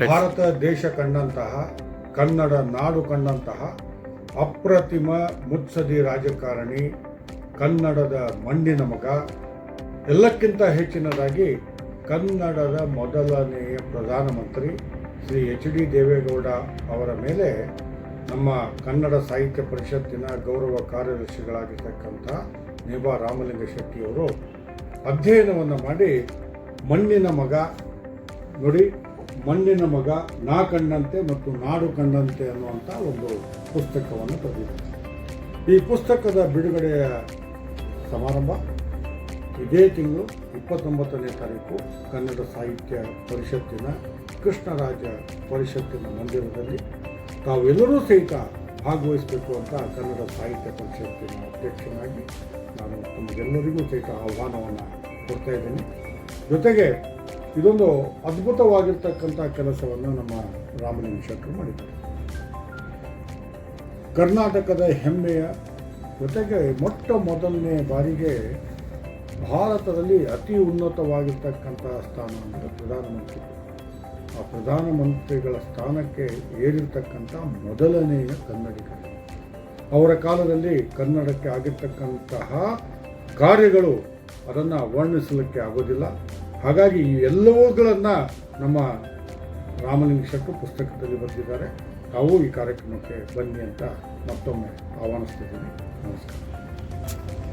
ಭಾರತ ದೇಶ ಕಂಡಂತಹ, ಕನ್ನಡ ನಾಡು ಕಂಡಂತಹ ಅಪ್ರತಿಮ ಮುತ್ಸದಿ ರಾಜಕಾರಣಿ, ಕನ್ನಡದ ಮಣ್ಣಿನ ಮಗ, ಎಲ್ಲಕ್ಕಿಂತ ಹೆಚ್ಚಿನದಾಗಿ ಕನ್ನಡದ ಮೊದಲನೆಯ ಪ್ರಧಾನಮಂತ್ರಿ ಶ್ರೀ ಎಚ್ ಡಿ ದೇವೇಗೌಡ ಅವರ ಮೇಲೆ ನಮ್ಮ ಕನ್ನಡ ಸಾಹಿತ್ಯ ಪರಿಷತ್ತಿನ ಗೌರವ ಕಾರ್ಯದರ್ಶಿಗಳಾಗಿರ್ತಕ್ಕಂಥ ನೇಬಾ ರಾಮಲಿಂಗ ಶೆಟ್ಟಿಯವರು ಅಧ್ಯಯನವನ್ನು ಮಾಡಿ ಮಣ್ಣಿನ ಮಗ ನೋಡಿ ಮಣ್ಣಿನ ಮಗ, ನಾ ಕಂಡಂತೆ ಮತ್ತು ನಾಡು ಕಂಡಂತೆ ಅನ್ನುವಂಥ ಒಂದು ಪುಸ್ತಕವನ್ನು ಬರೆದಿದ್ದಾರೆ ಈ ಪುಸ್ತಕದ ಬಿಡುಗಡೆಯ ಸಮಾರಂಭ ಇದೇ ತಿಂಗಳು ಇಪ್ಪತ್ತೊಂಬತ್ತನೇ ತಾರೀಕು, ಕನ್ನಡ ಸಾಹಿತ್ಯ ಪರಿಷತ್ತಿನ, ಕೃಷ್ಣರಾಜ ಪರಿಷತ್ತಿನ ಮಂದಿರದಲ್ಲಿ. ತಾವೆಲ್ಲರೂ ಸಹಿತ ಭಾಗವಹಿಸಬೇಕು ಅಂತ ಕನ್ನಡ ಸಾಹಿತ್ಯ ಪರಿಷತ್ತಿನ ಅಧ್ಯಕ್ಷನಾಗಿ ನಾನು ತಮಗೆಲ್ಲರಿಗೂ ಸಹಿತ ಆಹ್ವಾನವನ್ನು ಕೊಡ್ತಾ ಇದ್ದೀನಿ. ಜೊತೆಗೆ ಇದೊಂದು ಅದ್ಭುತವಾಗಿರ್ತಕ್ಕಂಥ ಕೆಲಸವನ್ನು ನಮ್ಮ ರಾಮಲಿಂಗ ಶೆಟ್ಟರು ಮಾಡಿದ್ದಾರೆ. ಕರ್ನಾಟಕದ ಹೆಮ್ಮೆಯ ಜೊತೆಗೆ ಮೊಟ್ಟ ಮೊದಲನೇ ಬಾರಿಗೆ ಭಾರತದಲ್ಲಿ ಅತಿ ಉನ್ನತವಾಗಿರ್ತಕ್ಕಂಥ ಸ್ಥಾನ ಅಂದರೆ ಪ್ರಧಾನಮಂತ್ರಿ. ಆ ಪ್ರಧಾನಮಂತ್ರಿಗಳ ಸ್ಥಾನಕ್ಕೆ ಏರಿರ್ತಕ್ಕಂಥ ಮೊದಲನೆಯ ಕನ್ನಡಿಗರು. ಅವರ ಕಾಲದಲ್ಲಿ ಕನ್ನಡಕ್ಕೆ ಆಗಿರ್ತಕ್ಕಂತಹ ಕಾರ್ಯಗಳು ಅದನ್ನು ವರ್ಣಿಸಲಿಕ್ಕೆ ಆಗೋದಿಲ್ಲ. ಹಾಗಾಗಿ ಎಲ್ಲವುಗಳನ್ನು ನಮ್ಮ ರಾಮಲಿಂಗ ಪುಸ್ತಕದಲ್ಲಿ ಬರೆದಿದ್ದಾರೆ. ತಾವು ಈ ಕಾರ್ಯಕ್ರಮಕ್ಕೆ ಬನ್ನಿ ಅಂತ ಮತ್ತೊಮ್ಮೆ ಆಹ್ವಾನಿಸ್ತಿದ್ದೀನಿ ನಮಸ್ಕಾರ.